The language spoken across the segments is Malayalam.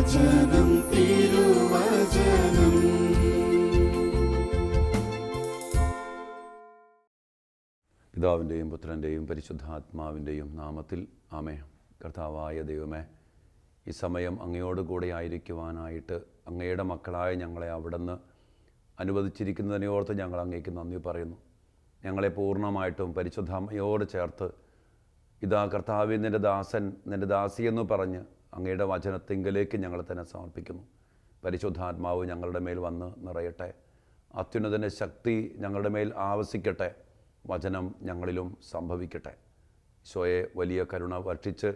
തിരുവചനം തിരുവചനം. പിതാവിന്റെയും പുത്രന്റെയും പരിശുദ്ധാത്മാവിന്റെയും നാമത്തിൽ ആമേ കർത്താവായ ദൈവമേ ഈ സമയം അങ്ങയോട് കൂടെ ആയിരിക്കുവാനായിട്ട് അങ്ങയുടെ മക്കളായ ഞങ്ങളെ അവിടുന്ന് അനുവദിച്ചിരിക്കുന്നതിനെ ഓർത്ത് ഞങ്ങൾ അങ്ങേക്ക് നന്ദി പറയുന്നു. ഞങ്ങളെ പൂർണമായിട്ടും പരിശുദ്ധാമ്മയോട് ചേർത്ത് ഇതാ കർത്താവ് നിന്റെ ദാസൻ നിന്റെ ദാസി എന്ന് പറഞ്ഞ് അങ്ങയുടെ വചനത്തിങ്കിലേക്ക് ഞങ്ങൾ തന്നെ സമർപ്പിക്കുന്നു. പരിശുദ്ധാത്മാവ് ഞങ്ങളുടെ മേൽ വന്ന് നിറയട്ടെ. അത്യുന്നതന്റെ ശക്തി ഞങ്ങളുടെ മേൽ ആവസിക്കട്ടെ. വചനം ഞങ്ങളിലും സംഭവിക്കട്ടെ. ഈശോയെ വലിയ കരുണ വർഷിച്ച്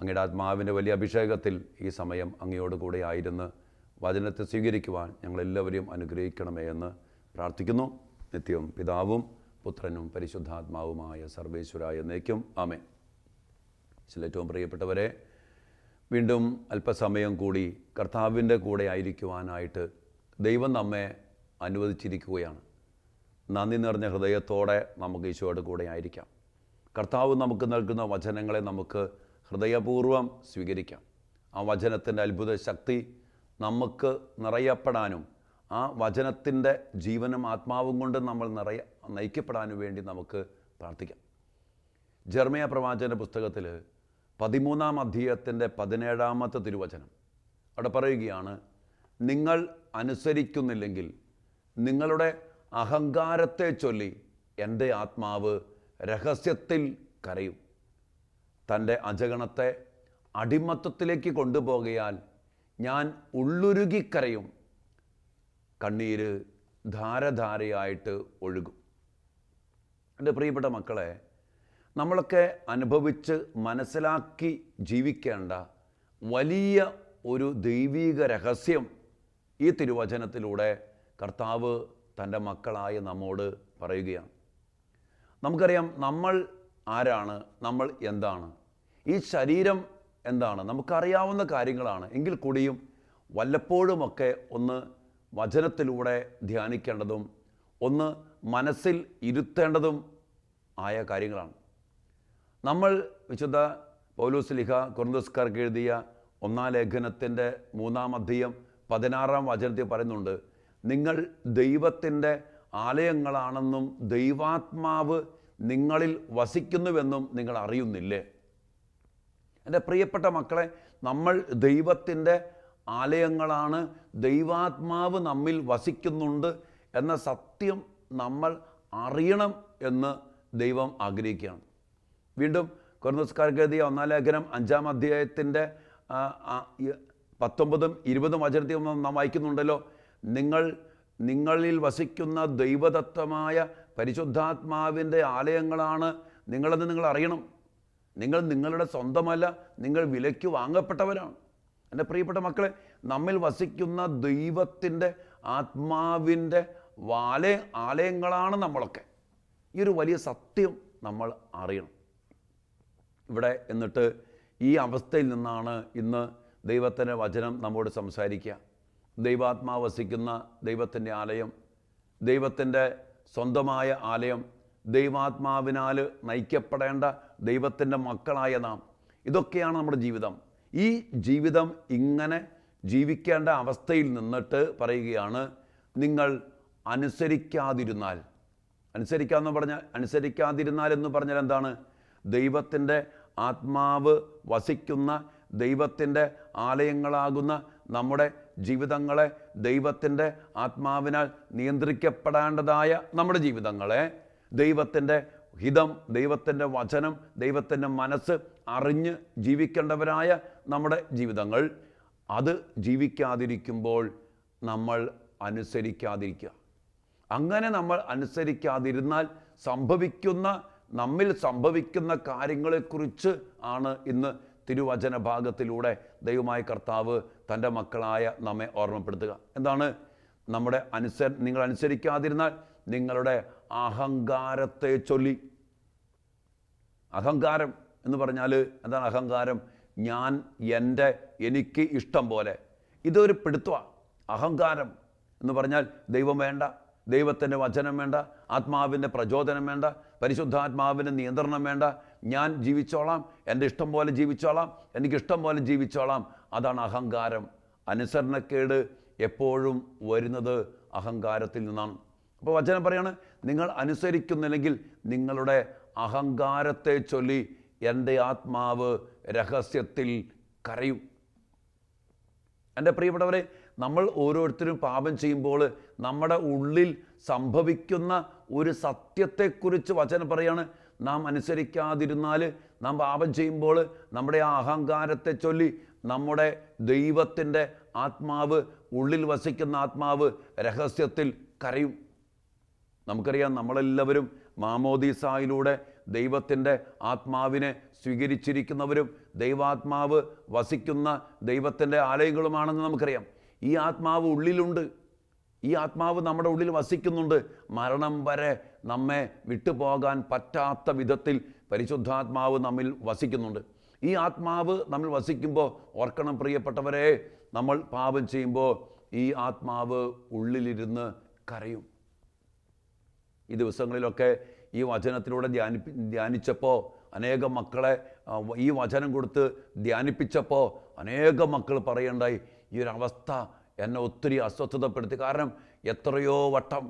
അങ്ങയുടെ ആത്മാവിന്റെ വലിയ അഭിഷേകത്തിൽ ഈ സമയം അങ്ങയോട് കൂടെ ആയിരുന്ന് വചനത്തെ സ്വീകരിക്കുവാൻ ഞങ്ങളെല്ലാവരെയും അനുഗ്രഹിക്കണമേ എന്ന് പ്രാർത്ഥിക്കുന്നു. നിത്യവും പിതാവും പുത്രനും പരിശുദ്ധാത്മാവുമായ സർവേശ്വരായ എന്നേക്കും. ആമേ ചില ഏറ്റവും പ്രിയപ്പെട്ടവരെ വീണ്ടും അല്പസമയം കൂടി കർത്താവിന്റെ കൂടെ ആയിരിക്കുവാനായിട്ട് ദൈവം നമ്മെ അനുവദിച്ചിരിക്കുകയാണ്. നന്ദി നിറഞ്ഞ ഹൃദയത്തോടെ നമുക്ക് ഈശോയുടെ കൂടെ ആയിരിക്കാം. കർത്താവ് നമുക്ക് നൽകുന്ന വചനങ്ങളെ നമുക്ക് ഹൃദയപൂർവം സ്വീകരിക്കാം. ആ വചനത്തിന്റെ അത്ഭുത ശക്തി നമുക്ക് നിറയപ്പെടാനും ആ വചനത്തിന്റെ ജീവനും ആത്മാവും കൊണ്ട് നമ്മൾ നിറയ നയിക്കപ്പെടാനും വേണ്ടി നമുക്ക് പ്രാർത്ഥിക്കാം. ജർമ്മയ പ്രവാചന പുസ്തകത്തിൽ പതിമൂന്നാം അധ്യായത്തിന്റെ പതിനേഴാമത്തെ തിരുവചനം. അവിടെ പറയുകയാണ് നിങ്ങൾ അനുസരിക്കുന്നില്ലെങ്കിൽ നിങ്ങളുടെ അഹങ്കാരത്തെ ചൊല്ലി എന്റെ ആത്മാവ് രഹസ്യത്തിൽ കരയും. തന്റെ അജഗണത്തെ അടിമത്തത്തിലേക്ക് കൊണ്ടുപോകയാൽ ഞാൻ ഉള്ളുരുകിക്കരയും. കണ്ണീര് ധാരധാരയായിട്ട് ഒഴുകും. എന്റെ പ്രിയപ്പെട്ട മക്കളെ നമ്മളൊക്കെ അനുഭവിച്ച് മനസ്സിലാക്കി ജീവിക്കേണ്ട വലിയ ഒരു ദൈവീക രഹസ്യം ഈ തിരുവചനത്തിലൂടെ കർത്താവ് തന്റെ മക്കളായ നമ്മോട് പറയുകയാണ്. നമുക്കറിയാം നമ്മൾ ആരാണ് നമ്മൾ എന്താണ് ഈ ശരീരം എന്താണ് നമുക്കറിയാവുന്ന കാര്യങ്ങളാണ്. എങ്കിൽ കൂടിയും വല്ലപ്പോഴുമൊക്കെ ഒന്ന് വചനത്തിലൂടെ ധ്യാനിക്കേണ്ടതും ഒന്ന് മനസ്സിൽ ഇരുത്തേണ്ടതും ആയ കാര്യങ്ങളാണ്. നമ്മൾ വിശുദ്ധ പൗലൂസ് ലിഖ കൊറന്തോസ്കാർക്ക് എഴുതിയ ഒന്നാം ലേഖനത്തിന്റെ മൂന്നാം അധ്യയം പതിനാറാം വചനത്തിൽ പറയുന്നുണ്ട് നിങ്ങൾ ദൈവത്തിന്റെ ആലയങ്ങളാണെന്നും ദൈവാത്മാവ് നിങ്ങളിൽ വസിക്കുന്നുവെന്നും നിങ്ങൾ അറിയുന്നില്ലേ? എന്റെ പ്രിയപ്പെട്ട മക്കളെ നമ്മൾ ദൈവത്തിന്റെ ആലയങ്ങളാണ് ദൈവാത്മാവ് നമ്മിൽ വസിക്കുന്നുണ്ട് എന്ന സത്യം നമ്മൾ അറിയണം എന്ന് ദൈവം ആഗ്രഹിക്കുകയാണ്. വീണ്ടും കൊറന്നസ്കാർക്ക് എഴുതിയ ഒന്നാം ലേഖനം അഞ്ചാം അധ്യായത്തിന്റെ പത്തൊമ്പതും ഇരുപതും വചനത്തിൽ നാം വായിക്കുന്നുണ്ടല്ലോ. നിങ്ങൾ നിങ്ങളിൽ വസിക്കുന്ന ദൈവദത്തമായ പരിശുദ്ധാത്മാവിന്റെ ആലയങ്ങളാണ് നിങ്ങളെന്ന് നിങ്ങൾ അറിയണം. നിങ്ങൾ നിങ്ങളുടെ സ്വന്തമല്ല നിങ്ങൾ വിലയ്ക്ക് വാങ്ങപ്പെട്ടവരാണ്. എന്റെ പ്രിയപ്പെട്ട മക്കളെ നമ്മിൽ വസിക്കുന്ന ദൈവത്തിന്റെ ആത്മാവിന്റെ വാലയ ആലയങ്ങളാണ് നമ്മളൊക്കെ. ഈ ഒരു വലിയ സത്യം നമ്മൾ അറിയണം. ഇവിടെ എന്നിട്ട് ഈ അവസ്ഥയിൽ നിന്നാണ് ഇന്ന് ദൈവത്തിന്റെ വചനം നമ്മോട് സംസാരിക്കുക. ദൈവാത്മാവ് വസിക്കുന്ന ദൈവത്തിന്റെ ആലയം ദൈവത്തിന്റെ സ്വന്തമായ ആലയം ദൈവാത്മാവിനാൽ നയിക്കപ്പെടേണ്ട ദൈവത്തിന്റെ മക്കളായ നാം. ഇതൊക്കെയാണ് നമ്മുടെ ജീവിതം. ഈ ജീവിതം ഇങ്ങനെ ജീവിക്കേണ്ട അവസ്ഥയിൽ നിന്നിട്ട് പറയുകയാണ് നിങ്ങൾ അനുസരിക്കാതിരുന്നാൽ. അനുസരിക്കാമെന്ന് പറഞ്ഞാൽ അനുസരിക്കാതിരുന്നാൽ എന്ന് പറഞ്ഞാൽ എന്താണ്? ദൈവത്തിന്റെ ആത്മാവ് വസിക്കുന്ന ദൈവത്തിന്റെ ആലയങ്ങളാകുന്ന നമ്മുടെ ജീവിതങ്ങളെ ദൈവത്തിന്റെ ആത്മാവിനാൽ നിയന്ത്രിക്കപ്പെടേണ്ടതായ നമ്മുടെ ജീവിതങ്ങളെ ദൈവത്തിന്റെ ഹിതം ദൈവത്തിന്റെ വചനം ദൈവത്തിന്റെ മനസ്സ് അറിഞ്ഞ് ജീവിക്കേണ്ടവരായ നമ്മുടെ ജീവിതങ്ങൾ. അത് ജീവിക്കാതിരിക്കുമ്പോൾ നമ്മൾ അനുസരിക്കാതിരിക്കുക. അങ്ങനെ നമ്മൾ അനുസരിക്കാതിരുന്നാൽ സംഭവിക്കുന്ന നമ്മിൽ സംഭവിക്കുന്ന കാര്യങ്ങളെക്കുറിച്ച് ആണ് ഇന്ന് തിരുവചന ഭാഗത്തിലൂടെ ദൈവമായ കർത്താവ് തന്റെ മക്കളായ നമ്മെ ഓർമ്മപ്പെടുത്തുക. എന്താണ്? നമ്മുടെ അനുസര നിങ്ങൾ അനുസരിക്കാതിരുന്നാൽ നിങ്ങളുടെ അഹങ്കാരത്തെ ചൊല്ലി. അഹങ്കാരം എന്ന് പറഞ്ഞാൽ എന്താണ് അഹങ്കാരം? ഞാൻ എന്റെ എനിക്ക് ഇഷ്ടം പോലെ. ഇതൊരു പിടുത്തമാണ് അഹങ്കാരം എന്ന് പറഞ്ഞാൽ ദൈവം വേണ്ട. ദൈവത്തിന്റെ വചനം വേണ്ട ആത്മാവിന്റെ പ്രചോദനം വേണ്ട പരിശുദ്ധാത്മാവിന്റെ നിയന്ത്രണം വേണ്ട. ഞാൻ ജീവിച്ചോളാം എന്റെ ഇഷ്ടം പോലെ ജീവിച്ചോളാം എനിക്കിഷ്ടം പോലെ ജീവിച്ചോളാം. അതാണ് അഹങ്കാരം. അനുസരണക്കേട് എപ്പോഴും വരുന്നത് അഹങ്കാരത്തിൽ നിന്നാണ്. അപ്പോൾ വചനം പറയാണ് നിങ്ങൾ അനുസരിക്കുന്നില്ലെങ്കിൽ നിങ്ങളുടെ അഹങ്കാരത്തെ ചൊല്ലി എന്റെ ആത്മാവ് രഹസ്യത്തിൽ കരയും. എന്റെ പ്രിയപ്പെട്ടവരെ നമ്മൾ ഓരോരുത്തരും പാപം ചെയ്യുമ്പോൾ നമ്മുടെ ഉള്ളിൽ സംഭവിക്കുന്ന ഒരു സത്യത്തെക്കുറിച്ച് വചനം പറയാണ്. നാം അനുസരിക്കാതിരുന്നാൽ നാം പാപം ചെയ്യുമ്പോൾ നമ്മുടെ ആ അഹങ്കാരത്തെ ചൊല്ലി നമ്മുടെ ദൈവത്തിന്റെ ആത്മാവ് ഉള്ളിൽ വസിക്കുന്ന ആത്മാവ് രഹസ്യത്തിൽ കരയും. നമുക്കറിയാം നമ്മളെല്ലാവരും മാമോദീസായിലൂടെ ദൈവത്തിന്റെ ആത്മാവിനെ സ്വീകരിച്ചിരിക്കുന്നവരും ദൈവാത്മാവ് വസിക്കുന്ന ദൈവത്തിന്റെ ആലയങ്ങളുമാണെന്ന് നമുക്കറിയാം. ഈ ആത്മാവ് ഉള്ളിലുണ്ട്. ഈ ആത്മാവ് നമ്മുടെ ഉള്ളിൽ വസിക്കുന്നുണ്ട്. മരണം വരെ നമ്മെ വിട്ടുപോകാൻ പറ്റാത്ത വിധത്തിൽ പരിശുദ്ധാത്മാവ് നമ്മിൽ വസിക്കുന്നുണ്ട്. ഈ ആത്മാവ് നമ്മൾ വസിക്കുമ്പോൾ ഓർക്കണം പ്രിയപ്പെട്ടവരെ നമ്മൾ പാപം ചെയ്യുമ്പോൾ ഈ ആത്മാവ് ഉള്ളിലിരുന്ന് കരയും. ഈ ദിവസങ്ങളിലൊക്കെ ഈ വചനത്തിലൂടെ ധ്യാനി ധ്യാനിച്ചപ്പോൾ അനേക മക്കളെ ഈ വചനം കൊടുത്ത് ധ്യാനിപ്പിച്ചപ്പോൾ അനേക മക്കൾ പറയണ്ടായി ഈ ഒരു അവസ്ഥ എന്നെ ഒത്തിരി അസ്വസ്ഥതപ്പെടുത്തി. കാരണം എത്രയോ വട്ടം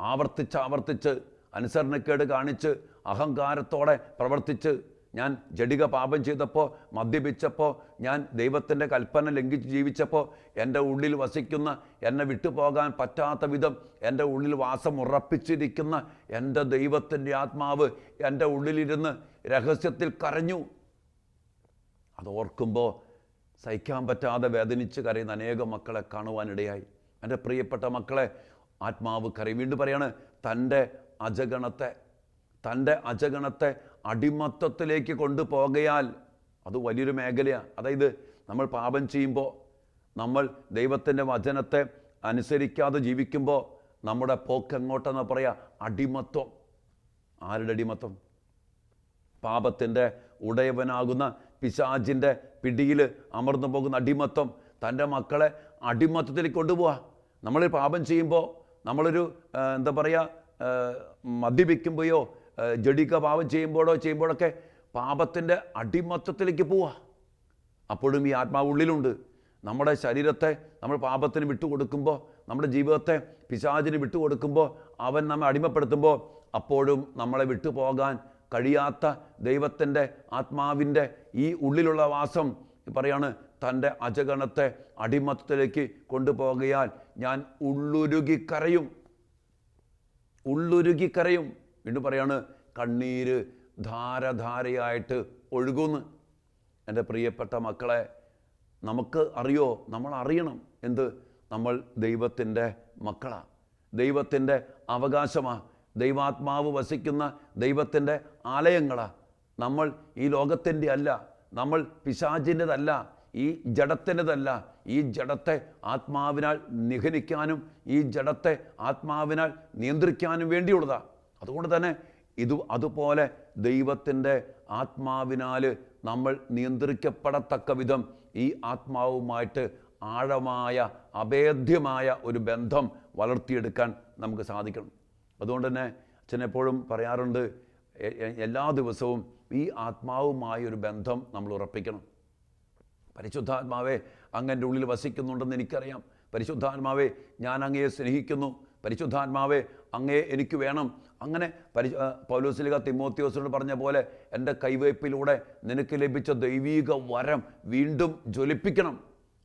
ആവർത്തിച്ച് ആവർത്തിച്ച് അനുസരണക്കേട് കാണിച്ച് അഹങ്കാരത്തോടെ പ്രവർത്തിച്ച് ഞാൻ ജഡിക പാപം ചെയ്തപ്പോൾ മദ്യപിച്ചപ്പോൾ ഞാൻ ദൈവത്തിന്റെ കൽപ്പന ലംഘിച്ച് ജീവിച്ചപ്പോൾ എന്റെ ഉള്ളിൽ വസിക്കുന്ന എന്നെ വിട്ടുപോകാൻ പറ്റാത്ത വിധം എന്റെ ഉള്ളിൽ വാസം ഉറപ്പിച്ചിരിക്കുന്ന എന്റെ ദൈവത്തിന്റെ ആത്മാവ് എന്റെ ഉള്ളിലിരുന്ന് രഹസ്യത്തിൽ കരഞ്ഞു. അത് ഓർക്കുമ്പോൾ സഹിക്കാൻ പറ്റാതെ വേദനിച്ച് കരയുന്ന അനേകം മക്കളെ കാണുവാനിടയായി. എന്റെ പ്രിയപ്പെട്ട മക്കളെ ആത്മാവ് കറി വീണ്ടും പറയാണ് തന്റെ അജഗണത്തെ തന്റെ അജഗണത്തെ അടിമത്തത്തിലേക്ക് കൊണ്ടുപോകയാൽ അത് വലിയൊരു മേഖലയാണ് അതായത് നമ്മൾ പാപം ചെയ്യുമ്പോൾ നമ്മൾ ദൈവത്തിന്റെ വചനത്തെ അനുസരിക്കാതെ ജീവിക്കുമ്പോൾ നമ്മുടെ പോക്ക് എങ്ങോട്ടെന്ന് പറയാ? അടിമത്വം. ആരുടെ അടിമത്വം? പാപത്തിന്റെ ഉടയവനാകുന്ന പിശാചിന്റെ പിടിയിൽ അമർന്നു പോകുന്ന അടിമത്വം തന്റെ മക്കളെ അടിമത്തത്തിലേക്ക് കൊണ്ടുപോവാ. നമ്മൾ പാപം ചെയ്യുമ്പോൾ നമ്മളൊരു എന്താ പറയുക മദ്യപിക്കുമ്പോഴോ ജഡിക പാപം ചെയ്യുമ്പോഴോ ചെയ്യുമ്പോഴൊക്കെ പാപത്തിന്റെ അടിമത്തത്തിലേക്ക് പോവാ. അപ്പോഴും ഈ ആത്മാവ് ഉള്ളിലുണ്ട്. നമ്മുടെ ശരീരത്തെ നമ്മൾ പാപത്തിന് വിട്ടുകൊടുക്കുമ്പോൾ നമ്മുടെ ജീവിതത്തെ പിശാചിന് വിട്ടുകൊടുക്കുമ്പോൾ അവൻ നമ്മെ അടിമപ്പെടുത്തുമ്പോൾ അപ്പോഴും നമ്മളെ വിട്ടുപോകാൻ കഴിയാത്ത ദൈവത്തിന്റെ ആത്മാവിന്റെ ഈ ഉള്ളിലുള്ള വാസം പറയാണ് തന്റെ അജഗണത്തെ അടിമത്തത്തിലേക്ക് കൊണ്ടുപോകയാൽ ഞാൻ ഉള്ളുരുകി കരയും ഉള്ളുരുകി കരയും വീണ്ടും പറയാണ് കണ്ണീര് ധാരധാരയായിട്ട് ഒഴുകുന്നു. എന്റെ പ്രിയപ്പെട്ട മക്കളെ നമുക്ക് അറിയോ? നമ്മൾ അറിയണം എന്ത്? നമ്മൾ ദൈവത്തിന്റെ മക്കളാണ് ദൈവത്തിന്റെ അവകാശമാണ് ദൈവാത്മാവ് വസിക്കുന്ന ദൈവത്തിന്റെ ആലയങ്ങളാണ് നമ്മൾ ഈ ലോകത്തിന്റെ അല്ല നമ്മൾ പിശാചിന്റെതല്ല ഈ ജഡത്തിന്റെതല്ല ഈ ജഡത്തെ ആത്മാവിനാൽ നിഹനിക്കാനും ഈ ജഡത്തെ ആത്മാവിനാൽ നിയന്ത്രിക്കാനും വേണ്ടിയുള്ളതാണ് അതുകൊണ്ട് തന്നെ ഇത് അതുപോലെ ദൈവത്തിന്റെ ആത്മാവിനാൽ നമ്മൾ നിയന്ത്രിക്കപ്പെടത്തക്ക വിധം ഈ ആത്മാവുമായിട്ട് ആഴമായ അഭേദ്യമായ ഒരു ബന്ധം വളർത്തിയെടുക്കാൻ നമുക്ക് സാധിക്കണം. അതുകൊണ്ട് തന്നെ അച്ഛൻ എപ്പോഴും പറയാറുണ്ട് എല്ലാ ദിവസവും ഈ ആത്മാവുമായ ഒരു ബന്ധം നമ്മൾ ഉറപ്പിക്കണം. പരിശുദ്ധാത്മാവെ അങ്ങന്റെ ഉള്ളിൽ വസിക്കുന്നുണ്ടെന്ന് എനിക്കറിയാം. പരിശുദ്ധാത്മാവേ ഞാൻ അങ്ങയെ സ്നേഹിക്കുന്നു. പരിശുദ്ധാത്മാവേ അങ്ങയെ എനിക്ക് വേണം. അങ്ങനെ പരി പൗലോസ്ലിക തിമോത്യോസിനോട് പറഞ്ഞ പോലെ എന്റെ കൈവയ്പിലൂടെ നിനക്ക് ലഭിച്ച ദൈവീക വരം വീണ്ടും ജ്വലിപ്പിക്കണം.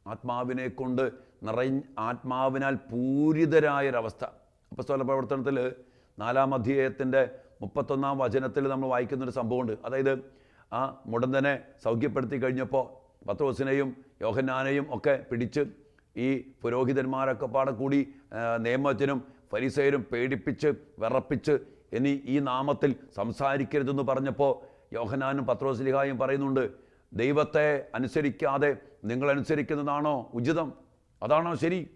ആത്മാവിനെ കൊണ്ട് നിറ ആത്മാവിനാൽ പൂരിതരായൊരവസ്ഥ. അപ്പസ്തോല പ്രവർത്തനത്തിൽ നാലാം അധ്യായത്തിന്റെ മുപ്പത്തൊന്നാം വചനത്തിൽ നമ്മൾ വായിക്കുന്നൊരു സംഭവമുണ്ട്. അതായത് ആ മുടന്തനെ സൗഖ്യപ്പെടുത്തി കഴിഞ്ഞപ്പോൾ പത്രോസിനെയും യോഹന്നാനെയും ഒക്കെ പിടിച്ച് ഈ പുരോഹിതന്മാരൊക്കെ പാടെ കൂടി നിയമത്തിനും ഫരിസയരും പേടിപ്പിച്ച് വിറപ്പിച്ച് ഇനി ഈ നാമത്തിൽ സംസാരിക്കരുതെന്ന് പറഞ്ഞപ്പോൾ യോഹനാനും പത്രോസ്ലിഹായും പറയുന്നുണ്ട് ദൈവത്തെ അനുസരിക്കാതെ നിങ്ങൾ അനുസരിക്കുന്നതാണോ ഉചിതം? അതാണോ ശരി.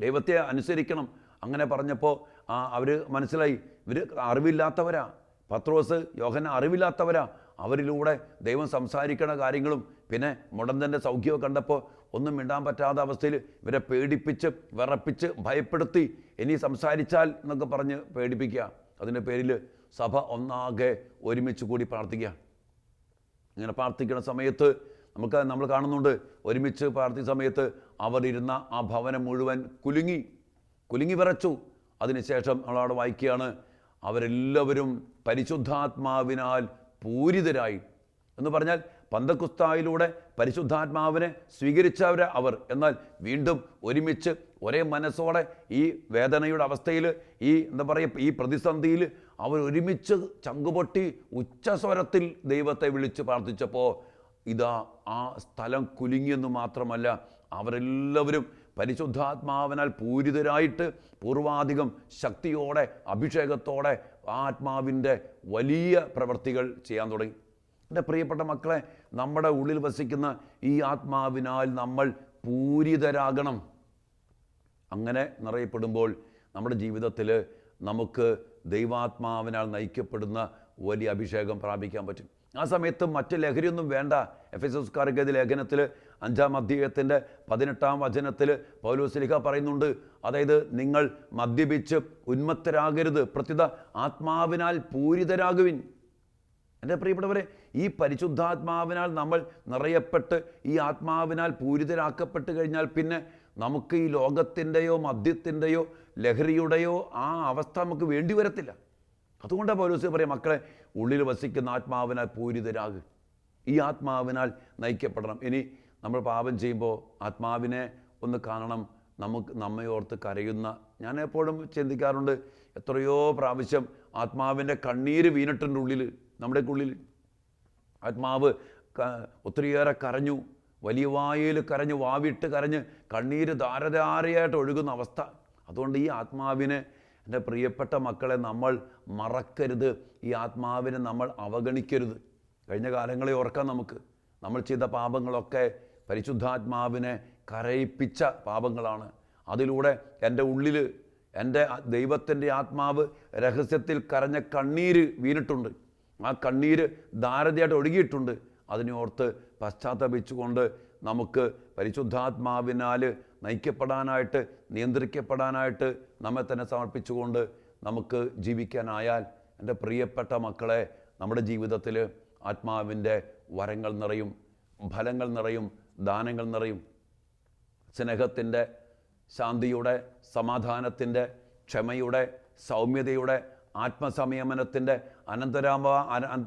ദൈവത്തെ അനുസരിക്കണം. അങ്ങനെ പറഞ്ഞപ്പോൾ ആ അവർ മനസ്സിലായി. ഇവർ അറിവില്ലാത്തവരാ. പത്രോസ് യോഹന അറിവില്ലാത്തവരാ. അവരിലൂടെ ദൈവം സംസാരിക്കണ കാര്യങ്ങളും പിന്നെ മുടന്തന്റെ സൗഖ്യമൊക്കെ കണ്ടപ്പോൾ ഒന്നും മിണ്ടാൻ പറ്റാത്ത അവസ്ഥയിൽ ഇവരെ പേടിപ്പിച്ച് വിറപ്പിച്ച് ഭയപ്പെടുത്തി ഇനി സംസാരിച്ചാൽ എന്നൊക്കെ പറഞ്ഞ് പേടിപ്പിക്കുക. അതിന്റെ പേരിൽ സഭ ഒന്നാകെ ഒരുമിച്ച് കൂടി പ്രാർത്ഥിക്കുക. ഇങ്ങനെ പ്രാർത്ഥിക്കുന്ന സമയത്ത് നമുക്ക് നമ്മൾ കാണുന്നുണ്ട് ഒരുമിച്ച് പ്രാർത്ഥിക്കുന്ന സമയത്ത് അവർ ഇരുന്ന ആ ഭവനം മുഴുവൻ കുലുങ്ങി. കുലുങ്ങി വിറച്ചു അതിനുശേഷം നമ്മളവിടെ വായിക്കുകയാണ് അവരെല്ലാവരും പരിശുദ്ധാത്മാവിനാൽ പൂരിതരായി. എന്ന് പറഞ്ഞാൽ പന്തക്കുസ്തായിലൂടെ പരിശുദ്ധാത്മാവിനെ സ്വീകരിച്ചവരെ അവർ. എന്നാൽ വീണ്ടും ഒരുമിച്ച് ഒരേ മനസ്സോടെ ഈ വേദനയുടെ അവസ്ഥയിൽ ഈ എന്താ പറയുക ഈ പ്രതിസന്ധിയിൽ അവർ ഒരുമിച്ച് ചങ്കുപൊട്ടി ഉച്ചസ്വരത്തിൽ ദൈവത്തെ വിളിച്ച് പ്രാർത്ഥിച്ചപ്പോൾ ഇതാ ആ സ്ഥലം കുലുങ്ങിയെന്ന് മാത്രമല്ല അവരെല്ലാവരും പരിശുദ്ധാത്മാവിനാൽ പൂരിതരായിട്ട് പൂർവാധികം ശക്തിയോടെ അഭിഷേകത്തോടെ ആത്മാവിന്റെ വലിയ പ്രവൃത്തികൾ ചെയ്യാൻ തുടങ്ങി. എന്റെ പ്രിയപ്പെട്ട മക്കളെ നമ്മുടെ ഉള്ളിൽ വസിക്കുന്ന ഈ ആത്മാവിനാൽ നമ്മൾ പൂരിതരാകണം. അങ്ങനെ നിറയപ്പെടുമ്പോൾ നമ്മുടെ ജീവിതത്തിൽ നമുക്ക് ദൈവാത്മാവിനാൽ നയിക്കപ്പെടുന്ന വലിയ അഭിഷേകം പ്രാപിക്കാൻ പറ്റും. ആ സമയത്ത് മറ്റ് ലഹരിയൊന്നും വേണ്ട. എഫ് എസ് എസ്കാർക്ക് ലേഖനത്തിൽ അഞ്ചാം അധ്യായത്തിന്റെ പതിനെട്ടാം വചനത്തിൽ പൗലോസ്ലിഹ പറയുന്നുണ്ട് അതായത് നിങ്ങൾ മദ്യപിച്ച് ഉന്മത്തരാകരുത് പ്രത്യുത ആത്മാവിനാൽ പൂരിതരാകുവിൻ. എന്റെ പ്രിയപ്പെട്ടവരെ ഈ പരിശുദ്ധാത്മാവിനാൽ നമ്മൾ നിറയപ്പെട്ട് ഈ ആത്മാവിനാൽ പൂരിതരാക്കപ്പെട്ട് കഴിഞ്ഞാൽ പിന്നെ നമുക്ക് ഈ ലോകത്തിന്റെയോ മദ്യത്തിന്റെയോ ലഹരിയുടെയോ ആ അവസ്ഥ നമുക്ക് വേണ്ടി വരത്തില്ല. അതുകൊണ്ടാണ് പൗലോസ് പറയാം മക്കളെ ഉള്ളിൽ വസിക്കുന്ന ആത്മാവിനാൽ പൂരിതരാകുക ഈ ആത്മാവിനാൽ നയിക്കപ്പെടണം. ഇനി നമ്മൾ പാപം ചെയ്യുമ്പോൾ ആത്മാവിനെ ഒന്ന് കാണണം. നമുക്ക് നമ്മെ ഓർത്ത് കരയുന്ന ഞാൻ എപ്പോഴും ചിന്തിക്കാറുണ്ട് എത്രയോ പ്രാവശ്യം ആത്മാവിന്റെ കണ്ണീര് വീണിട്ടുണ്ട് ഉള്ളിൽ നമ്മുടെ ഉള്ളിൽ ആത്മാവ് ഒത്തിരിയേറെ കരഞ്ഞു വലിയ വായിൽ കരഞ്ഞ് വാവിട്ട് കരഞ്ഞ് കണ്ണീര് ധാരധാരയായിട്ട് ഒഴുകുന്ന അവസ്ഥ. അതുകൊണ്ട് ഈ ആത്മാവിനെ എന്റെ പ്രിയപ്പെട്ട മക്കളെ നമ്മൾ മറക്കരുത്. ഈ ആത്മാവിനെ നമ്മൾ അവഗണിക്കരുത്. കഴിഞ്ഞ കാലങ്ങളെ ഓർക്കാം നമുക്ക്. നമ്മൾ ചെയ്ത പാപങ്ങളൊക്കെ പരിശുദ്ധാത്മാവിനെ കരയിപ്പിച്ച പാപങ്ങളാണ്. അതിലൂടെ എന്റെ ഉള്ളിൽ എന്റെ ദൈവത്തിന്റെ ആത്മാവ് രഹസ്യത്തിൽ കരഞ്ഞ കണ്ണീര് വീണിട്ടുണ്ട്. ആ കണ്ണീര് ധാരതയായിട്ട് ഒഴുകിയിട്ടുണ്ട്. അതിനെ ഓർത്ത് പശ്ചാത്തപിച്ചുകൊണ്ട് നമുക്ക് പരിശുദ്ധാത്മാവിനാൽ നയിക്കപ്പെടാനായിട്ട് നിയന്ത്രിക്കപ്പെടാനായിട്ട് നമ്മെ തന്നെ സമർപ്പിച്ചുകൊണ്ട് നമുക്ക് ജീവിക്കാനായാൽ എന്റെ പ്രിയപ്പെട്ട മക്കളെ നമ്മുടെ ജീവിതത്തിൽ ആത്മാവിന്റെ വരങ്ങൾ നിറയും ഫലങ്ങൾ നിറയും ദാനങ്ങൾ നിറയും. സ്നേഹത്തിന്റെ ശാന്തിയുടെ സമാധാനത്തിന്റെ ക്ഷമയുടെ സൗമ്യതയുടെ ആത്മസംയമനത്തിന്റെ അനന്തരാമ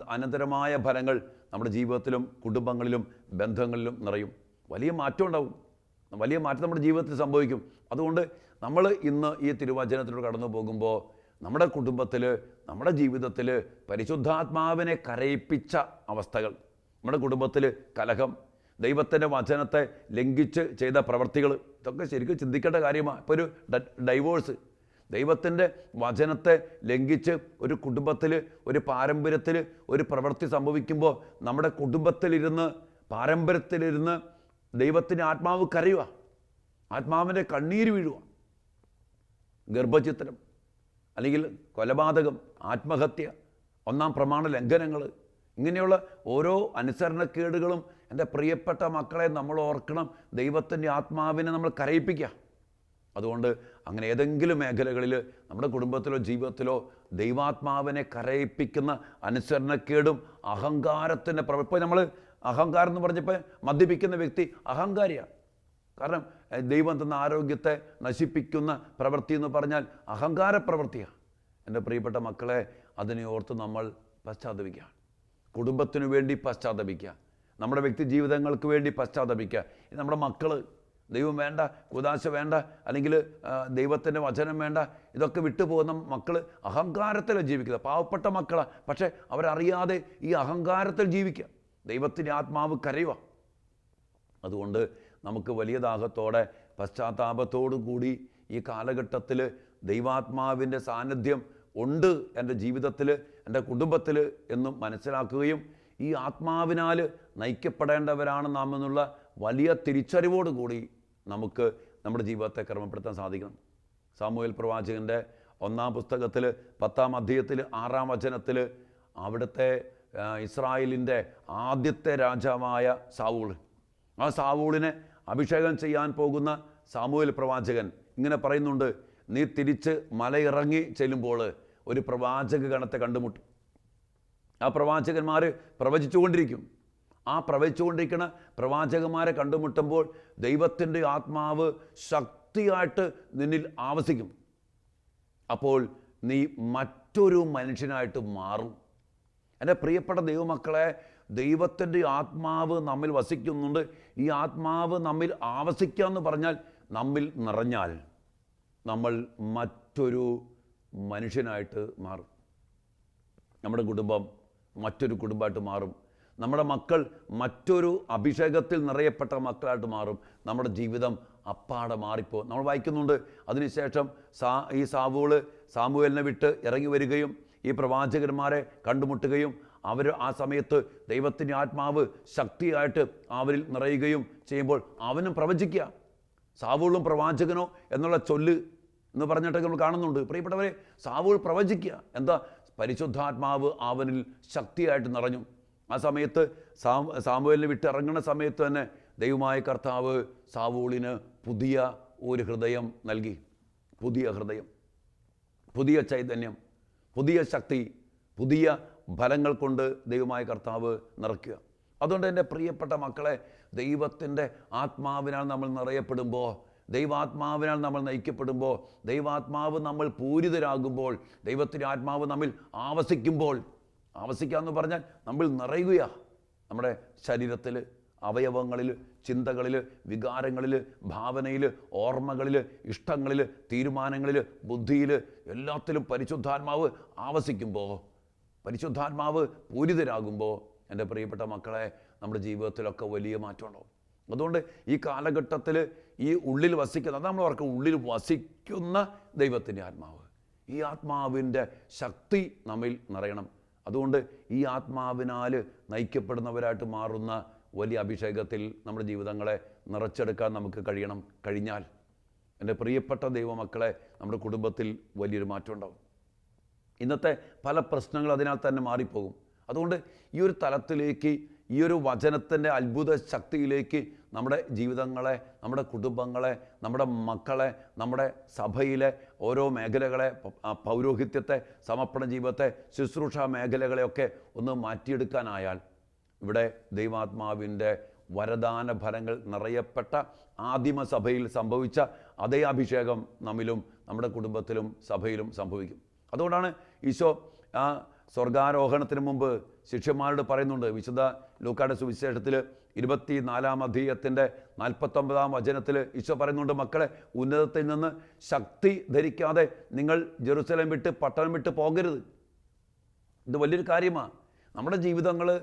അനന്തരമായ ഫലങ്ങൾ നമ്മുടെ ജീവിതത്തിലും കുടുംബങ്ങളിലും ബന്ധങ്ങളിലും നിറയും. വലിയ മാറ്റം ഉണ്ടാവും. വലിയ മാറ്റം നമ്മുടെ ജീവിതത്തിൽ സംഭവിക്കും. അതുകൊണ്ട് നമ്മൾ ഇന്ന് ഈ തിരുവചനത്തിലൂടെ കടന്നു പോകുമ്പോൾ നമ്മുടെ കുടുംബത്തിൽ നമ്മുടെ ജീവിതത്തിൽ പരിശുദ്ധാത്മാവിനെ കരയിപ്പിച്ച അവസ്ഥകൾ നമ്മുടെ കുടുംബത്തിൽ കലഹം ദൈവത്തിന്റെ വചനത്തെ ലംഘിച്ച് ചെയ്ത പ്രവർത്തികൾ. ഇതൊക്കെ ശരിക്കും ചിന്തിക്കേണ്ട കാര്യമാണ് ഇപ്പോൾ ഒരു ഡൈവോഴ്സ് ദൈവത്തിന്റെ വചനത്തെ ലംഘിച്ച് ഒരു കുടുംബത്തിൽ ഒരു പാരമ്പര്യത്തിൽ ഒരു പ്രവൃത്തി സംഭവിക്കുമ്പോൾ നമ്മുടെ കുടുംബത്തിലിരുന്ന് പാരമ്പര്യത്തിലിരുന്ന് ദൈവത്തിന്റെ ആത്മാവ് കരയുക. ആത്മാവിന്റെ കണ്ണീര് വീഴുക. ഗർഭചിത്രം അല്ലെങ്കിൽ കൊലപാതകം ആത്മഹത്യ ഒന്നാം പ്രമാണ ലംഘനങ്ങൾ ഇങ്ങനെയുള്ള ഓരോ അനുസരണക്കേടുകളും എന്റെ പ്രിയപ്പെട്ട മക്കളെ നമ്മൾ ഓർക്കണം ദൈവത്തിന്റെ ആത്മാവിനെ നമ്മൾ കരയിപ്പിക്കുക. അതുകൊണ്ട് അങ്ങനെ ഏതെങ്കിലും മേഖലകളിൽ നമ്മുടെ കുടുംബത്തിലോ ജീവിതത്തിലോ ദൈവാത്മാവിനെ കരയിപ്പിക്കുന്ന അനുസരണക്കേടും അഹങ്കാരത്തിന്റെ പ്രവ ഇപ്പോൾ നമ്മൾ അഹങ്കാരം എന്ന് പറഞ്ഞപ്പോൾ മദ്യപിക്കുന്ന വ്യക്തി അഹങ്കാരിയാണ്. കാരണം ദൈവം തന്ന ആരോഗ്യത്തെ നശിപ്പിക്കുന്ന പ്രവൃത്തി എന്ന് പറഞ്ഞാൽ അഹങ്കാര പ്രവൃത്തിയാണ് എന്റെ പ്രിയപ്പെട്ട മക്കളെ അതിനെ ഓർത്ത് നമ്മൾ പശ്ചാത്തപിക്കുക. കുടുംബത്തിനു വേണ്ടി പശ്ചാത്തപിക്കുക. നമ്മുടെ വ്യക്തി ജീവിതങ്ങൾക്ക് വേണ്ടി പശ്ചാത്തപിക്കുക. നമ്മുടെ മക്കൾ ദൈവം വേണ്ട കുദാശ വേണ്ട അല്ലെങ്കിൽ ദൈവത്തിന്റെ വചനം വേണ്ട ഇതൊക്കെ വിട്ടുപോകുന്ന മക്കൾ അഹങ്കാരത്തിൽ ജീവിക്കുക പാവപ്പെട്ട മക്കളാണ് പക്ഷേ അവരറിയാതെ ഈ അഹങ്കാരത്തിൽ ജീവിക്കുക. ദൈവത്തിന്റെ ആത്മാവ് കരയുക. അതുകൊണ്ട് നമുക്ക് വലിയ ദാഹത്തോടെ പശ്ചാത്താപത്തോടു കൂടി ഈ കാലഘട്ടത്തിൽ ദൈവാത്മാവിന്റെ സാന്നിധ്യം ഉണ്ട് എന്റെ ജീവിതത്തിൽ എന്റെ കുടുംബത്തിൽ എന്നും മനസ്സിലാക്കുകയും ഈ ആത്മാവിനാൽ നയിക്കപ്പെടേണ്ടവരാണ് നാം എന്നുള്ള വലിയ തിരിച്ചറിവോടുകൂടി നമുക്ക് നമ്മുടെ ജീവിതത്തെ ക്രമപ്പെടുത്താൻ സാധിക്കണം. സാമൂഹ്യൽ പ്രവാചകന്റെ ഒന്നാം പുസ്തകത്തിൽ പത്താം അധ്യയത്തിൽ ആറാം വചനത്തിൽ അവിടുത്തെ ഇസ്രായേലിന്റെ ആദ്യത്തെ രാജാവായ സാവൂൾ. ആ സാവൂളിനെ അഭിഷേകം ചെയ്യാൻ പോകുന്ന സാമൂഹ്യൽ പ്രവാചകൻ ഇങ്ങനെ പറയുന്നുണ്ട് നീ തിരിച്ച് മലയിറങ്ങി ചെല്ലുമ്പോൾ ഒരു പ്രവാചക ഗണത്തെ കണ്ടുമുട്ടും. ആ പ്രവാചകന്മാർ പ്രവചിച്ചുകൊണ്ടിരിക്കും. ആ പ്രവചിച്ചുകൊണ്ടിരിക്കുന്ന പ്രവാചകന്മാരെ കണ്ടുമുട്ടുമ്പോൾ ദൈവത്തിന്റെ ആത്മാവ് ശക്തിയായിട്ട് നിന്നിൽ ആവസിക്കും. അപ്പോൾ നീ മറ്റൊരു മനുഷ്യനായിട്ട് മാറും. എന്റെ പ്രിയപ്പെട്ട ദൈവമക്കളെ ദൈവത്തിന്റെ ആത്മാവ് നമ്മിൽ വസിക്കുന്നുണ്ട്. ഈ ആത്മാവ് നമ്മിൽ ആവസിക്കുക എന്ന് പറഞ്ഞാൽ നമ്മിൽ നിറഞ്ഞാൽ നമ്മൾ മറ്റൊരു മനുഷ്യനായിട്ട് മാറും. നമ്മുടെ കുടുംബം മറ്റൊരു കുടുംബമായിട്ട് മാറും. നമ്മുടെ മക്കൾ മറ്റൊരു അഭിഷേകത്തിൽ നിറയപ്പെട്ട മക്കളായിട്ട് മാറും. നമ്മുടെ ജീവിതം അപ്പാടെ മാറിപ്പോ നമ്മൾ വായിക്കുന്നുണ്ട് അതിനുശേഷം സാ ഈ സാവൂൾ സാമുവേലിനെ വിട്ട് ഇറങ്ങി വരികയും ഈ പ്രവാചകന്മാരെ കണ്ടുമുട്ടുകയും അവർ ആ സമയത്ത് ദൈവത്തിന്റെ ആത്മാവ് ശക്തിയായിട്ട് അവരിൽ നിറയുകയും ചെയ്യുമ്പോൾ അവനും പ്രവചിക്കുക. സാവൂളും പ്രവാചകനോ എന്നുള്ള ചൊല്ല് എന്ന് പറഞ്ഞിട്ടൊക്കെ നമ്മൾ കാണുന്നുണ്ട്. പ്രിയപ്പെട്ടവരെ സാവൂൾ പ്രവചിക്കുക. എന്താ? പരിശുദ്ധാത്മാവ് അവനിൽ ശക്തിയായിട്ട് നിറഞ്ഞു. ആ സമയത്ത് സാ സാമുവേലിനെ വിട്ട് ഇറങ്ങുന്ന സമയത്ത് തന്നെ ദൈവമായ കർത്താവ് സാവൂളിന് പുതിയ ഒരു ഹൃദയം നൽകി. പുതിയ ഹൃദയം പുതിയ ചൈതന്യം പുതിയ ശക്തി പുതിയ ഫലങ്ങൾ കൊണ്ട് ദൈവമായ കർത്താവ് നിറയ്ക്കുക. അതുകൊണ്ട് എന്റെ പ്രിയപ്പെട്ട മക്കളെ ദൈവത്തിന്റെ ആത്മാവിനാൽ നമ്മൾ നിറയപ്പെടുമ്പോൾ ദൈവാത്മാവിനാൽ നമ്മൾ നയിക്കപ്പെടുമ്പോൾ ദൈവാത്മാവ് നമ്മൾ പൂരിതരാകുമ്പോൾ ദൈവത്തിന്റെ ആത്മാവ് നമ്മിൽ ആവസിക്കുമ്പോൾ ആവസിക്കുക എന്ന് പറഞ്ഞാൽ നമ്മൾ നിറയുക നമ്മുടെ ശരീരത്തിൽ അവയവങ്ങളിൽ ചിന്തകളിൽ വികാരങ്ങളിൽ ഭാവനയിൽ ഓർമ്മകളിൽ ഇഷ്ടങ്ങളിൽ തീരുമാനങ്ങളിൽ ബുദ്ധിയിൽ എല്ലാത്തിലും പരിശുദ്ധാത്മാവ് ആവസിക്കുമ്പോൾ പരിശുദ്ധാത്മാവ് പൂരിതരാകുമ്പോൾ എന്റെ പ്രിയപ്പെട്ട മക്കളെ നമ്മുടെ ജീവിതത്തിലൊക്കെ വലിയ മാറ്റം ഉണ്ടാവും അതുകൊണ്ട് ഈ കാലഘട്ടത്തിൽ ഈ ഉള്ളിൽ വസിക്കുന്ന അത് നമ്മൾ ഓർക്കും ഉള്ളിൽ വസിക്കുന്ന ദൈവത്തിന്റെ ആത്മാവ്. ഈ ആത്മാവിന്റെ ശക്തി നമ്മിൽ നിറയണം. അതുകൊണ്ട് ഈ ആത്മാവിനാൽ നയിക്കപ്പെടുന്നവരായിട്ട് മാറുന്ന വലിയ അഭിഷേകത്തിൽ നമ്മുടെ ജീവിതങ്ങളെ നിറച്ചെടുക്കാൻ നമുക്ക് കഴിയണം. കഴിഞ്ഞാൽ എന്റെ പ്രിയപ്പെട്ട ദൈവമക്കളെ നമ്മുടെ കുടുംബത്തിൽ വലിയൊരു മാറ്റം ഉണ്ടാവും. ഇന്നത്തെ പല പ്രശ്നങ്ങൾ അതിനാൽ തന്നെ മാറിപ്പോകും. അതുകൊണ്ട് ഈ ഒരു തലത്തിലേക്ക് ഈ ഒരു വചനത്തിന്റെ അത്ഭുത ശക്തിയിലേക്ക് നമ്മുടെ ജീവിതങ്ങളെ നമ്മുടെ കുടുംബങ്ങളെ നമ്മുടെ മക്കളെ നമ്മുടെ സഭയിലെ ഓരോ മേഖലകളെ പൗരോഹിത്യത്തെ സമർപ്പണ ജീവിതത്തെ ശുശ്രൂഷ മേഖലകളെയൊക്കെ ഒന്ന് മാറ്റിയെടുക്കാനായാൽ ഇവിടെ ദൈവാത്മാവിന്റെ വരദാന ഫലങ്ങൾ നിറയപ്പെട്ട ആദിമസഭയിൽ സംഭവിച്ച അതേ അഭിഷേകം നമ്മിലും നമ്മുടെ കുടുംബത്തിലും സഭയിലും സംഭവിക്കും. അതുകൊണ്ടാണ് ഈശോ ആ സ്വർഗാരോഹണത്തിന് മുമ്പ് ശിഷ്യന്മാരോട് പറയുന്നുണ്ട് വിശുദ്ധ ലൂക്കായുടെ സുവിശേഷത്തിൽ ഇരുപത്തി നാലാം അധ്യയത്തിന്റെ നാൽപ്പത്തൊമ്പതാം വചനത്തിൽ ഈശോ പറയുന്നുണ്ട് മക്കളെ ഉന്നതത്തിൽ നിന്ന് ശക്തി ധരിക്കാതെ നിങ്ങൾ ജെറുസലേം വിട്ട് പട്ടണം വിട്ട് പോകരുത്. ഇത് വലിയൊരു കാര്യമാണ് നമ്മുടെ ജീവിതങ്ങൾ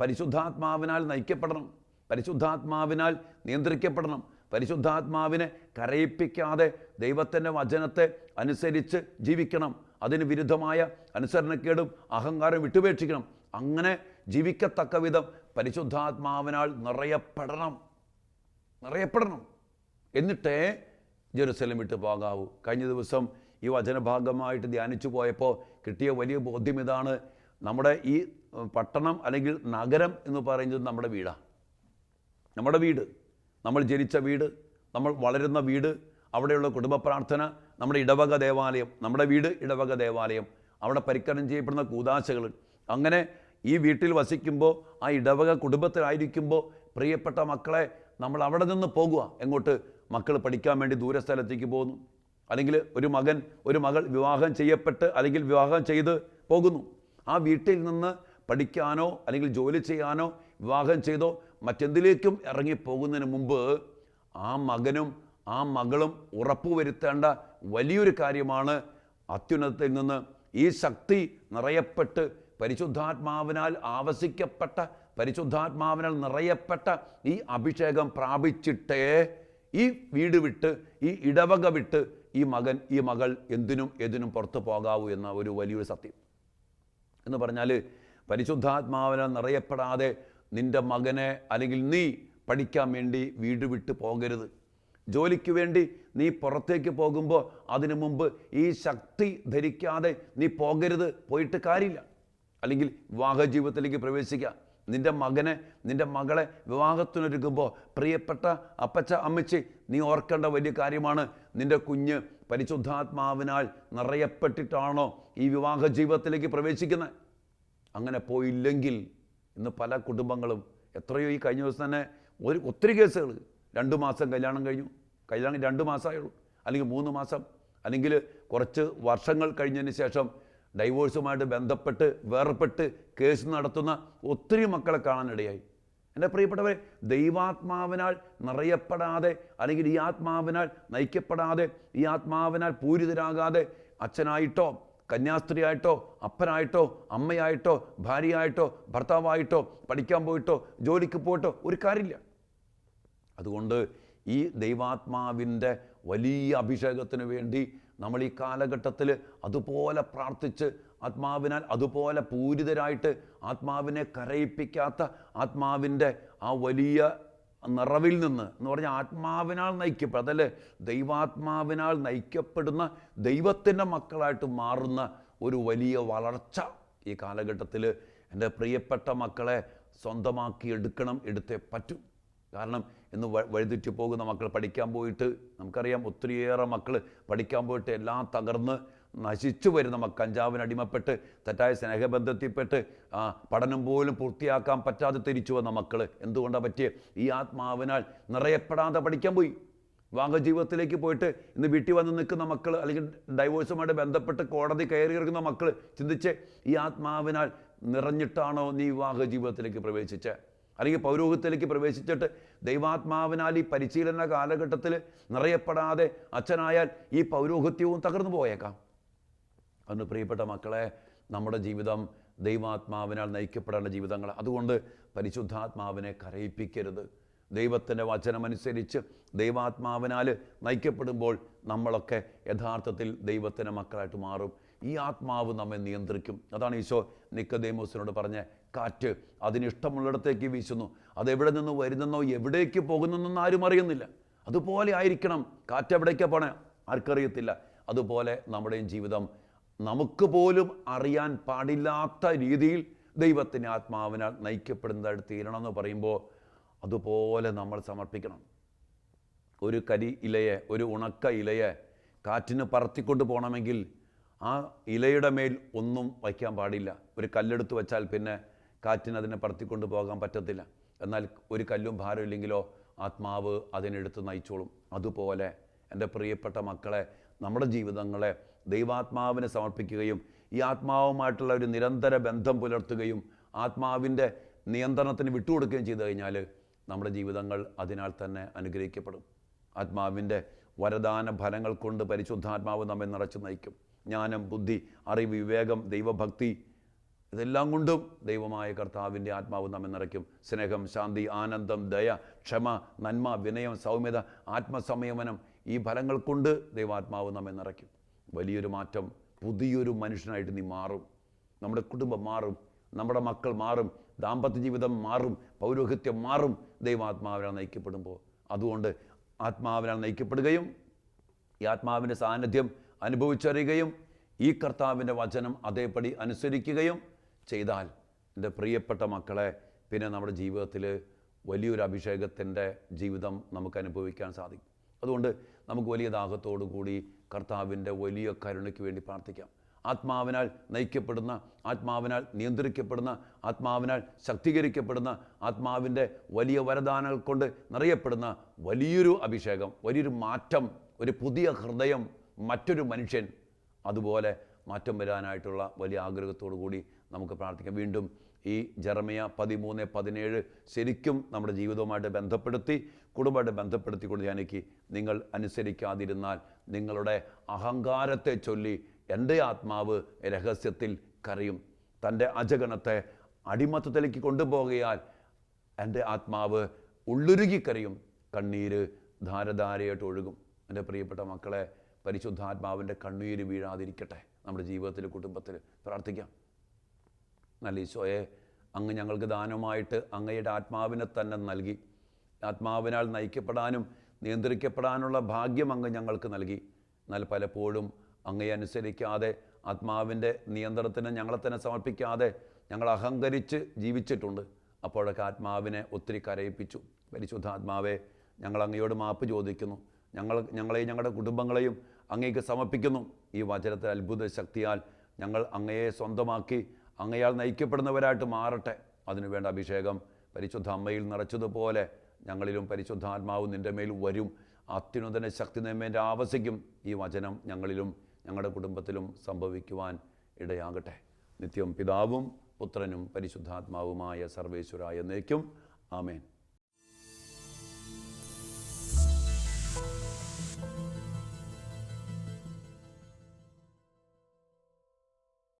പരിശുദ്ധാത്മാവിനാൽ നയിക്കപ്പെടണം. പരിശുദ്ധാത്മാവിനാൽ നിയന്ത്രിക്കപ്പെടണം. പരിശുദ്ധാത്മാവിനെ കരയിപ്പിക്കാതെ ദൈവത്തിന്റെ വചനത്തെ അനുസരിച്ച് ജീവിക്കണം. അതിന് വിരുദ്ധമായ അനുസരണക്കേടും അഹങ്കാരം വിട്ടുപേക്ഷിക്കണം. അങ്ങനെ ജീവിക്കത്തക്ക വിധം പരിശുദ്ധാത്മാവിനാൽ നിറയപ്പെടണം. നിറയപ്പെടണം. എന്നിട്ടേ ജെറുസലം വിട്ട് പോകാവൂ. കഴിഞ്ഞ ദിവസം ഈ വചനഭാഗമായിട്ട് ധ്യാനിച്ചു പോയപ്പോൾ കിട്ടിയ വലിയ ബോധ്യം ഇതാണ്. നമ്മുടെ ഈ പട്ടണം അല്ലെങ്കിൽ നഗരം എന്ന് പറയുന്നത് നമ്മുടെ വീടാണ് നമ്മുടെ വീട്. നമ്മൾ ജനിച്ച വീട് നമ്മൾ വളരുന്ന വീട് അവിടെയുള്ള കുടുംബ പ്രാർത്ഥന നമ്മുടെ ഇടവക ദേവാലയം നമ്മുടെ വീട് ഇടവക ദേവാലയം അവിടെ പരിക്കരണം ചെയ്യപ്പെടുന്ന കൂതാശകൾ. അങ്ങനെ ഈ വീട്ടിൽ വസിക്കുമ്പോൾ ആ ഇടവക കുടുംബത്തിലായിരിക്കുമ്പോൾ പ്രിയപ്പെട്ട മക്കളെ നമ്മൾ അവിടെ നിന്ന് പോകുക. എങ്ങോട്ട്? മക്കൾ പഠിക്കാൻ വേണ്ടി ദൂരസ്ഥലത്തേക്ക് പോകുന്നു. അല്ലെങ്കിൽ ഒരു മകൻ ഒരു മകൾ വിവാഹം ചെയ്യപ്പെട്ട് അല്ലെങ്കിൽ വിവാഹം ചെയ്ത് പോകുന്നു. ആ വീട്ടിൽ നിന്ന് പഠിക്കാനോ അല്ലെങ്കിൽ ജോലി ചെയ്യാനോ വിവാഹം ചെയ്തോ മറ്റെന്തിലേക്കും ഇറങ്ങിപ്പോകുന്നതിന് മുമ്പ് ആ മകനും ആ മകളും ഉറപ്പുവരുത്തേണ്ട വലിയൊരു കാര്യമാണ് അത്യുന്നതത്തിൽ നിന്ന് ഈ ശക്തി നിറയപ്പെട്ട് പരിശുദ്ധാത്മാവിനാൽ ആവസിക്കപ്പെട്ട പരിശുദ്ധാത്മാവിനാൽ നിറയപ്പെട്ട ഈ അഭിഷേകം പ്രാപിച്ചിട്ടേ ഈ വീട് വിട്ട് ഈ ഇടവക വിട്ട് ഈ മകൻ ഈ മകൾ എന്തിനും ഏതിനും പുറത്തു പോകാവൂ എന്ന ഒരു വലിയൊരു സത്യം. എന്ന് പറഞ്ഞാൽ പരിശുദ്ധാത്മാവിനാൽ നിറയപ്പെടാതെ നിന്റെ മകനെ അല്ലെങ്കിൽ നീ പഠിക്കാൻ വേണ്ടി വീട് വിട്ട് പോകരുത്. ജോലിക്ക് വേണ്ടി നീ പുറത്തേക്ക് പോകുമ്പോൾ അതിനു മുമ്പ് ഈ ശക്തി ധരിക്കാതെ നീ പോകരുത് പോയിട്ട് കാര്യമില്ല. അല്ലെങ്കിൽ വിവാഹ ജീവിതത്തിലേക്ക് പ്രവേശിക്കുക. നിന്റെ മകനെ നിന്റെ മകളെ വിവാഹത്തിനൊരുക്കുമ്പോൾ പ്രിയപ്പെട്ട അപ്പച്ച അമ്മച്ചി നീ ഓർക്കേണ്ട വലിയ കാര്യമാണ്. നിന്റെ കുഞ്ഞ് പരിശുദ്ധാത്മാവിനാൽ നിറയപ്പെട്ടിട്ടാണോ ഈ വിവാഹ ജീവിതത്തിലേക്ക് പ്രവേശിക്കുന്നത്? അങ്ങനെ പോയില്ലെങ്കിൽ ഇന്ന് പല കുടുംബങ്ങളും എത്രയോ ഈ കഴിഞ്ഞ ദിവസം തന്നെ ഒരു ഒത്തിരി കേസുകൾ. രണ്ട് മാസം കല്യാണം കഴിഞ്ഞു. കല്യാണം രണ്ട് മാസമായുള്ളൂ. അല്ലെങ്കിൽ മൂന്ന് മാസം. അല്ലെങ്കിൽ കുറച്ച് വർഷങ്ങൾ കഴിഞ്ഞതിന് ശേഷം ഡൈവോഴ്സുമായിട്ട് ബന്ധപ്പെട്ട് വേർപെട്ട് കേസ് നടത്തുന്ന ഒത്തിരി മക്കളെ കാണാനിടയായി. എന്റെ പ്രിയപ്പെട്ടവരെ ദൈവാത്മാവിനാൽ നിറയപ്പെടാതെ അല്ലെങ്കിൽ ഈ ആത്മാവിനാൽ നയിക്കപ്പെടാതെ ഈ ആത്മാവിനാൽ പൂരിതരാകാതെ അച്ഛനായിട്ടോ കന്യാസ്ത്രീയായിട്ടോ അപ്പനായിട്ടോ അമ്മയായിട്ടോ ഭാര്യയായിട്ടോ ഭർത്താവായിട്ടോ പഠിക്കാൻ പോയിട്ടോ ജോലിക്ക് പോയിട്ടോ ഒരു കാര്യമില്ല. അതുകൊണ്ട് ഈ ദൈവാത്മാവിന്റെ വലിയ അഭിഷേകത്തിന് വേണ്ടി നമ്മൾ ഈ കാലഘട്ടത്തിൽ അതുപോലെ പ്രാർത്ഥിച്ച് ആത്മാവിനാൽ അതുപോലെ പൂരിതരായിട്ട് ആത്മാവിനെ കരയിപ്പിക്കാത്ത ആത്മാവിന്റെ ആ വലിയ നിറവിൽ നിന്ന് എന്ന് പറഞ്ഞാൽ ആത്മാവിനാൽ നയിക്കപ്പെടും അതല്ലേ? ദൈവാത്മാവിനാൽ നയിക്കപ്പെടുന്ന ദൈവത്തിന്റെ മക്കളായിട്ട് മാറുന്ന ഒരു വലിയ വളർച്ച ഈ കാലഘട്ടത്തിൽ എന്റെ പ്രിയപ്പെട്ട മക്കളെ സ്വന്തമാക്കി എടുക്കണം എടുത്തേ പറ്റൂ. കാരണം ഇന്ന് വഴിതെറ്റി പോകുന്ന മക്കൾ പഠിക്കാൻ പോയിട്ട് നമുക്കറിയാം ഒത്തിരിയേറെ മക്കൾ പഠിക്കാൻ പോയിട്ട് എല്ലാം തകർന്ന് നശിച്ചു വരുന്ന മക്കൾ കഞ്ചാവിന് അടിമപ്പെട്ട് തെറ്റായ സ്നേഹബന്ധത്തിൽപ്പെട്ട് പഠനം പോലും പൂർത്തിയാക്കാൻ പറ്റാതെ തിരിച്ചു വന്ന മക്കൾ എന്തുകൊണ്ടാണ് പറ്റിയ? ഈ ആത്മാവിനാൽ നിറയപ്പെടാതെ പഠിക്കാൻ പോയി. വിവാഹ ജീവിതത്തിലേക്ക് പോയിട്ട് ഇന്ന് വീട്ടിൽ വന്ന് നിൽക്കുന്ന മക്കൾ അല്ലെങ്കിൽ ഡൈവോഴ്സുമായിട്ട് ബന്ധപ്പെട്ട് കോടതി കയറി ഇറങ്ങുന്ന മക്കൾ ചിന്തിച്ച് ഈ ആത്മാവിനാൽ നിറഞ്ഞിട്ടാണോ നീ വിവാഹ ജീവിതത്തിലേക്ക് പ്രവേശിച്ചത് അല്ലെങ്കിൽ പൗരോഹിത്യത്തിലേക്ക് പ്രവേശിച്ചിട്ട് ദൈവാത്മാവിനാൽ ഈ പരിശീലന കാലഘട്ടത്തിൽ നിറയപ്പെടാതെ അച്ഛനായാൽ ഈ പൗരോഹിത്യവും തകർന്നു പോയേക്കാം. അന്ന് പ്രിയപ്പെട്ട മക്കളെ നമ്മുടെ ജീവിതം ദൈവാത്മാവിനാൽ നയിക്കപ്പെടേണ്ട ജീവിതങ്ങൾ അതുകൊണ്ട് പരിശുദ്ധാത്മാവിനെ കരയിപ്പിക്കരുത്. ദൈവത്തിന്റെ വചനമനുസരിച്ച് ദൈവാത്മാവിനാൽ നയിക്കപ്പെടുമ്പോൾ നമ്മളൊക്കെ യഥാർത്ഥത്തിൽ ദൈവത്തിന്റെ മക്കളായിട്ട് മാറും. ഈ ആത്മാവ് നമ്മെ നിയന്ത്രിക്കും. അതാണ് ഈശോ നിക്കദേമോസിനോട് പറഞ്ഞ കാറ്റ് അതിനിഷ്ടമുള്ളിടത്തേക്ക് വീശുന്നു. അതെവിടെ നിന്ന് വരുന്നെന്നോ എവിടേക്ക് പോകുന്നെന്നൊന്നും ആരും അറിയുന്നില്ല. അതുപോലെ ആയിരിക്കണം കാറ്റ് എവിടേക്കാണ് പോണേ? ആർക്കറിയത്തില്ല. അതുപോലെ നമ്മുടെയും ജീവിതം നമുക്ക് പോലും അറിയാൻ പാടില്ലാത്ത രീതിയിൽ ദൈവത്തിന്റെ ആത്മാവിനാൽ നയിക്കപ്പെടുന്നതായിട്ട് തീരണമെന്ന് പറയുമ്പോൾ അതുപോലെ നമ്മൾ സമർപ്പിക്കണം. ഒരു കരി ഇലയെ ഒരു ഉണക്ക ഇലയെ കാറ്റിന് പറത്തിക്കൊണ്ട് പോകണമെങ്കിൽ ആ ഇലയുടെ മേൽ ഒന്നും വയ്ക്കാൻ പാടില്ല. ഒരു കല്ലെടുത്ത് വെച്ചാൽ പിന്നെ കാറ്റിന് അതിനെ പറത്തിക്കൊണ്ട് പോകാൻ പറ്റത്തില്ല. എന്നാൽ ഒരു കല്ലും ഭാരമില്ലെങ്കിലോ ആത്മാവ് അതിനെടുത്ത് നയിച്ചോളും. അതുപോലെ എന്റെ പ്രിയപ്പെട്ട മക്കളെ നമ്മുടെ ജീവിതങ്ങളെ ദൈവാത്മാവിനെ സമർപ്പിക്കുകയും ഈ ആത്മാവുമായിട്ടുള്ള ഒരു നിരന്തര ബന്ധം പുലർത്തുകയും ആത്മാവിന്റെ നിയന്ത്രണത്തിന് വിട്ടുകൊടുക്കുകയും ചെയ്തു കഴിഞ്ഞാൽ നമ്മുടെ ജീവിതങ്ങൾ അതിനാൽ തന്നെ അനുഗ്രഹിക്കപ്പെടും. ആത്മാവിന്റെ വരദാന ഫലങ്ങൾ കൊണ്ട് പരിശുദ്ധാത്മാവ് നമ്മെ നിറച്ചു നയിക്കും. ജ്ഞാനം ബുദ്ധി അറിവ് വിവേകം ദൈവഭക്തി ഇതെല്ലാം കൊണ്ടും ദൈവമായ കർത്താവിന്റെ ആത്മാവ് നമ്മെ നിറയ്ക്കും. സ്നേഹം ശാന്തി ആനന്ദം ദയ ക്ഷമ നന്മ വിനയം സൗമ്യത ആത്മസംയമനം ഈ ഫലങ്ങൾ കൊണ്ട് ദൈവാത്മാവ് നമ്മെ നിറയ്ക്കും. വലിയൊരു മാറ്റം പുതിയൊരു മനുഷ്യനായിട്ട് നീ മാറും. നമ്മുടെ കുടുംബം മാറും. നമ്മുടെ മക്കൾ മാറും. ദാമ്പത്യ ജീവിതം മാറും. പൗരോഹിത്യം മാറും. ദൈവാത്മാവിനാൽ നയിക്കപ്പെടുമ്പോൾ. അതുകൊണ്ട് ആത്മാവിനാൽ നയിക്കപ്പെടുകയും ഈ ആത്മാവിന്റെ സാന്നിധ്യം അനുഭവിച്ചറിയുകയും ഈ കർത്താവിന്റെ വചനം അതേപടി അനുസരിക്കുകയും ചെയ്താൽ എന്റെ പ്രിയപ്പെട്ട മക്കളെ പിന്നെ നമ്മുടെ ജീവിതത്തിൽ വലിയൊരു അഭിഷേകത്തിന്റെ ജീവിതം നമുക്ക് അനുഭവിക്കാൻ സാധിക്കും. അതുകൊണ്ട് നമുക്ക് വലിയ ദാഹത്തോടു കൂടി കർത്താവിന്റെ വലിയ കരുണയ്ക്ക് വേണ്ടി പ്രാർത്ഥിക്കാം. ആത്മാവിനാൽ നയിക്കപ്പെടുന്ന ആത്മാവിനാൽ നിയന്ത്രിക്കപ്പെടുന്ന ആത്മാവിനാൽ ശക്തീകരിക്കപ്പെടുന്ന ആത്മാവിന്റെ വലിയ വരദാനങ്ങൾ കൊണ്ട് നിറയപ്പെടുന്ന വലിയൊരു അഭിഷേകം വലിയൊരു മാറ്റം ഒരു പുതിയ ഹൃദയം മറ്റൊരു മനുഷ്യൻ അതുപോലെ മാറ്റം വരാനായിട്ടുള്ള വലിയ ആഗ്രഹത്തോടു കൂടി നമുക്ക് പ്രാർത്ഥിക്കാം. വീണ്ടും ഈ ജർമിയ പതിമൂന്ന് പതിനേഴ് ശരിക്കും നമ്മുടെ ജീവിതവുമായിട്ട് ബന്ധപ്പെടുത്തി കുടുംബമായിട്ട് ബന്ധപ്പെടുത്തിക്കൊണ്ട് ധ്യാനിക്ക്. നിങ്ങൾ അനുസരിക്കാതിരുന്നാൽ നിങ്ങളുടെ അഹങ്കാരത്തെ ചൊല്ലി എന്റെ ആത്മാവ് രഹസ്യത്തിൽ കരയും. തന്റെ അജഗണത്തെ അടിമത്തത്തിലേക്ക് കൊണ്ടുപോകയാൽ എന്റെ ആത്മാവ് ഉള്ളുരുകി കരയും. കണ്ണീര് ധാരധാരയായിട്ട് ഒഴുകും. എന്റെ പ്രിയപ്പെട്ട മക്കളെ പരിശുദ്ധാത്മാവിന്റെ കണ്ണീര് വീഴാതിരിക്കട്ടെ. നമ്മുടെ ജീവിതത്തിൽ കുടുംബത്തിൽ പ്രാർത്ഥിക്കാം. നല്ല ഈശോയെ? അങ്ങ് ഞങ്ങൾക്ക് ദാനമായിട്ട് അങ്ങയുടെ ആത്മാവിനെ തന്നെ നൽകി. ആത്മാവിനാൽ നയിക്കപ്പെടാനും നിയന്ത്രിക്കപ്പെടാനുള്ള ഭാഗ്യം അങ്ങ് ഞങ്ങൾക്ക് നൽകി. എന്നാൽ പലപ്പോഴും അങ്ങയെ അനുസരിക്കാതെ ആത്മാവിന്റെ നിയന്ത്രണത്തിന് ഞങ്ങളെ തന്നെ സമർപ്പിക്കാതെ ഞങ്ങൾ അഹങ്കരിച്ച് ജീവിച്ചിട്ടുണ്ട്. അപ്പോഴൊക്കെ ആത്മാവിനെ ഒത്തിരി കരയിപ്പിച്ചു. പരിശുദ്ധ ആത്മാവെ ഞങ്ങൾ അങ്ങയോട് മാപ്പ് ചോദിക്കുന്നു. ഞങ്ങൾ ഞങ്ങളെയും ഞങ്ങളുടെ കുടുംബങ്ങളെയും അങ്ങേക്ക് സമർപ്പിക്കുന്നു. ഈ വചനത്തെ അത്ഭുത ശക്തിയാൽ ഞങ്ങൾ അങ്ങയെ സ്വന്തമാക്കി അങ്ങയാൽ നയിക്കപ്പെടുന്നവരായിട്ട് മാറട്ടെ. അതിനുവേണ്ട അഭിഷേകം പരിശുദ്ധ അമ്മയിൽ നിറച്ചതുപോലെ ഞങ്ങളിലും പരിശുദ്ധാത്മാവ് നിന്റെ മേൽ വരും. അത്യുന്നതന ശക്തി നിയമേന്റെ ആവശ്യക്കും ഈ വചനം ഞങ്ങളിലും ഞങ്ങളുടെ കുടുംബത്തിലും സംഭവിക്കുവാൻ ഇടയാകട്ടെ. നിത്യം പിതാവും പുത്രനും പരിശുദ്ധാത്മാവുമായ സർവേശ്വരായ എന്നേക്കും. ആമേൻ.